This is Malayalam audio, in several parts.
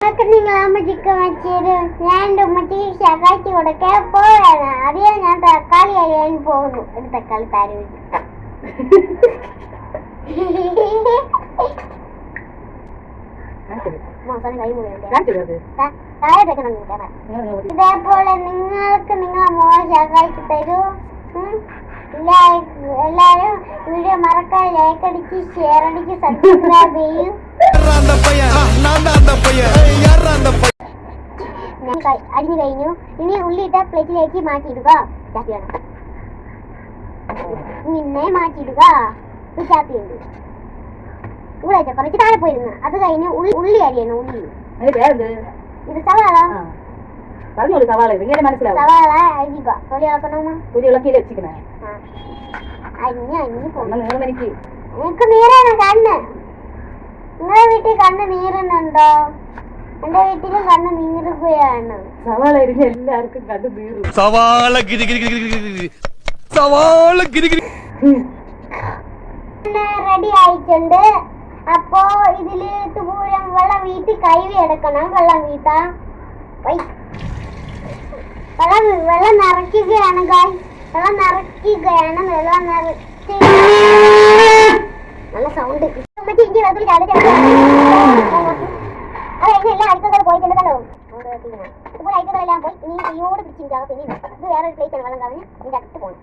നിങ്ങൾക്ക് നിങ്ങൾ അമ്മച്ചിക്ക് വെച്ചൊരു ഞാൻ എന്റെ ഉമ്മച്ചിക്ക് ശകാഴ്ച കൊടുക്കാൻ പോവാണ് അറിയാൻ ഞാൻ തക്കാളി അരിയാൻ പോകുന്നു. ഒരു തക്കാളി നിൽക്കാൻ ഇതേപോലെ നിങ്ങൾക്ക് നിങ്ങളെ മോനെ ശകാഴ്ച തരൂ. എല്ലാവരും വീഡിയോ മറക്കാൻ ലൈക്ക് അടിച്ച് ഷെയർ അടിച്ച് സബ്സ്ക്രൈബ് ചെയ്യും. அந்த பையன் நான் தான் அந்த பையன் யாரா அந்த പയ്യൻ ഞാൻ കൈ- അരിഞ്ഞു കഴിഞ്ഞു ഇനി ഉള്ളിയിട്ട പ്ലേറ്റിലേക്ക് മാറ്റിയിടുക ചാപ്പി വേണം നിന്നെ മാറ്റിയിടുക ഒരു ചാപ്പിയുണ്ട് ഇവിടെ വെച്ചോ, കുറച്ച് താഴെ പോയിരുന്നു അത് കഴിഞ്ഞ് ഉള്ളി ഉള്ളി അരിയണം ഉള്ളി അതിന് പേരെന്ത് ഇത് സവാള ആ പറഞ്ഞോളൂ സവാള ഇങ്ങനെ മനസ്സിലാവും സവാള അരിയുക തൊലി ഇളക്കണമോ കുരി ഇളക്കിയില്ല വെച്ചിക്കണേ ആ അരിഞ്ഞ് അരിഞ്ഞ് പോകും ഒന്ന് നീളം എനിക്ക് എനിക്ക് നീറാണ് കണ്ണ് നിങ്ങളെ വീട്ടിൽ കണ്ണ് നീറുന്നുണ്ടോ? എന്റെ വീട്ടിലും കണ്ണ് നീറുകയാണ്. സവാള അരിഞ്ഞ എല്ലാവർക്കും കണ്ണ് നീറും. സവാള ഗിരി ഗിരി ഗിരി ഗിരി ഗിരി സവാള ഗിരി ഗിരി. റെഡി ആയിട്ടുണ്ട്. അപ്പോ ഇതിൽ ഇതുപൂരം വെള്ളം വീട്ടി കഴുകി എടുക്കണം. വെള്ളം വീട്ടാ. വൈ. വെള്ളം വെള്ളം നിറയ്ക്കുകയാണ് ഗായ് വെള്ളം നിറയ്ക്കുകയാണ്. വെള്ളം നിറച്ച്. നല്ല സൗണ്ട് ഇഞ്ചി വെളുത്തുള്ളി അത് എല്ലാ അഴുക്കുകൾ പോയിട്ടുണ്ട് കണ്ടോ? ഇപ്പോൾ അഴുക്കുകളെല്ലാം പോയി. ഇനി തീയോട് പിടിച്ചിരിക്കാം പിന്നെ ഇത് വേറെ ഒരു പ്ലേറ്റാണ് വെള്ളം കളഞ്ഞ് ഇതിന്റെ അടുത്ത് പോകണം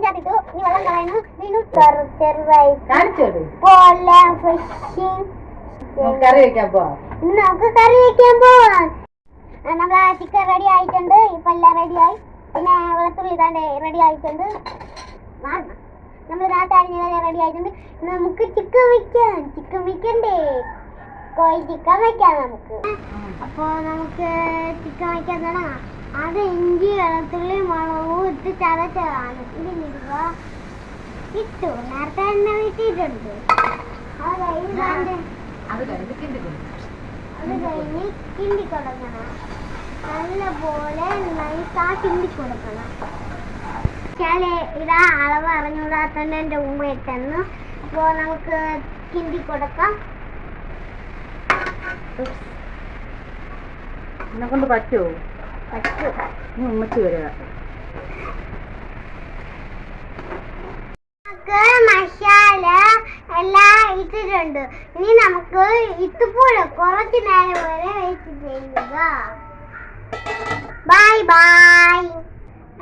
അകത്തിട്ടു ഇനി വെള്ളം കളയണം. വീണ്ടും പോലെ ഫിഷിംഗ് കറി വെക്കാൻ പോവാ. നമുക്ക് കറി വെക്കാൻ പോവാം. നമ്മളെ ചിക്കൻ റെഡി ആയിട്ടുണ്ട് ഇപ്പൊ എല്ലാം റെഡി ആയി പിന്നെ വെളുത്തുള്ളി ഇതാണ്ട് റെഡി ആയിട്ടുണ്ട്. നമ്മൾ രാത്രി അരിഞ്ഞ റെഡി ആയിട്ടുണ്ട്. നമുക്ക് ചിക്കൻ വെക്കാം. ചിക്കൻ വെക്കണ്ടേ? കോഴി ചിക്കൻ വെക്കാം നമുക്ക്. അപ്പോൾ നമുക്ക് ചിക്കൻ വയ്ക്കാൻ തുടങ്ങാം അത് ഇഞ്ചി വെളുത്തുള്ളി മുളകും ഇട്ട് ചതച്ചതാണ്. ഇതിലിടുക ഇട്ടു. നേരത്തെ തന്നെ വെട്ടിയിട്ടുണ്ട് അത് കഴിഞ്ഞ് അത് കഴിഞ്ഞ് കിണ്ടി കൊടുക്കണം നല്ലപോലെ നൈസാ കിണ്ടി കൊടുക്കണം ചില ഇതാ അളവ് അറിഞ്ഞൂടാത്തന്നെ എന്റെ ഉമ്മ ഇട്ടെന്നു അപ്പോൾ നമുക്ക് കിണ്ടി കൊടുക്കാം. എന്നെ കൊണ്ട് പറ്റുമോ പറ്റും. ഉമ്മച്ചി വരിക. മസാല എല്ലാം ഇട്ടിട്ടുണ്ട്. ഇനി നമുക്ക് ഇതുപോലെ കുറച്ച് നേരം വരെ വെച്ച് ചെയ്യുക. Bye bye.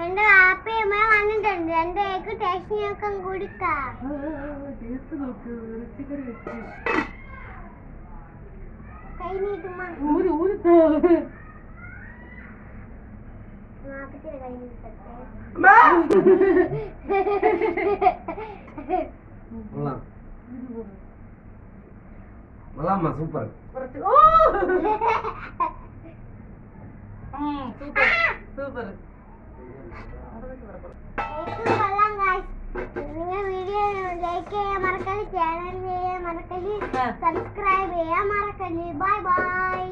Anda apa? Maya mana janda? Anda ikut taxi yang kan gurita. Ah, super super. നിങ്ങൾ വീഡിയോ ലൈക്ക് ചെയ്യാൻ മറക്കൽ ചാനൽ ചെയ്യാൻ മറക്കൽ സബ്സ്ക്രൈബ് ചെയ്യാൻ മറക്കൽ ബൈ ബൈ